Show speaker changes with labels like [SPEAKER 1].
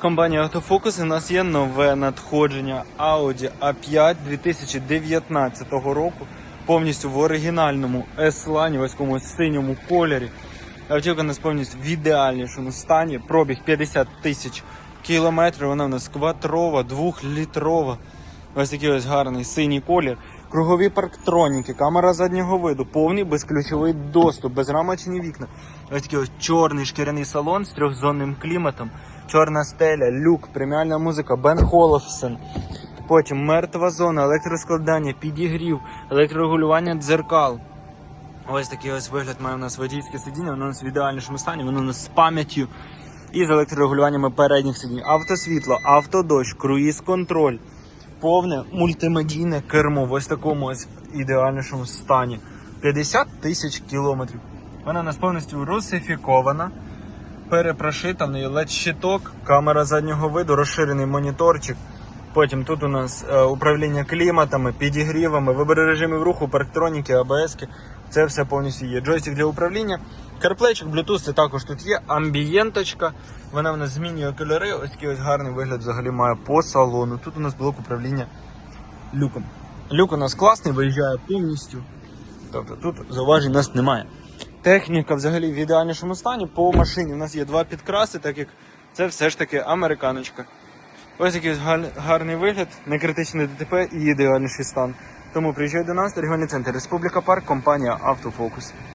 [SPEAKER 1] Компанія Автофокус у нас є нове надходження Audi A5 2019 року. Повністю в оригінальному S-лані, ось такому синьому кольорі. Автівка у нас повністю в ідеальнішому стані. Пробіг 50 тисяч кілометрів. Вона у нас кватрова, двохлітрова. Ось такий ось гарний синій колір. Кругові парктроніки, камера заднього виду, повний безключовий доступ, безрамочні вікна. Ось такий ось чорний шкіряний салон з трьохзонним кліматом, чорна стеля, люк, преміальна музика, Бен Холофсен. Потім мертва зона, електроскладання, підігрів, електрорегулювання дзеркал. Ось такий ось вигляд має у нас водійське сидіння, воно у нас в ідеальному стані, воно у нас з пам'яттю і з електрорегулюваннями передніх сидінь. Автосвітло, автодощ, круїз-контроль, повне мультимедійне кермо в ось такому ось ідеальнішому стані. 50 тисяч кілометрів. Вона нас повністю русифікована, перепрошита, в неї led щиток, камера заднього виду, розширений моніторчик. Потім тут у нас е, управління кліматами, підігрівами, вибори режимів руху, парктроніки, АБС. Це все повністю є. Джойстик для управління. Карплейчик, Bluetooth це також тут є. Амбієнточка. Вона в нас змінює кольори. Ось такий ось гарний вигляд взагалі має по салону. Тут у нас блок управління люком. Люк у нас класний, виїжджає повністю. Тобто тут зауважень у нас немає. Техніка взагалі в ідеальнішому стані. По машині у нас є два підкраси, так як це все ж таки американочка. Ось який ось гарний вигляд, некритичне ДТП і ідеальніший стан. Тому приїжджай до нас, регіональний центр Республіка Парк, компанія Автофокус.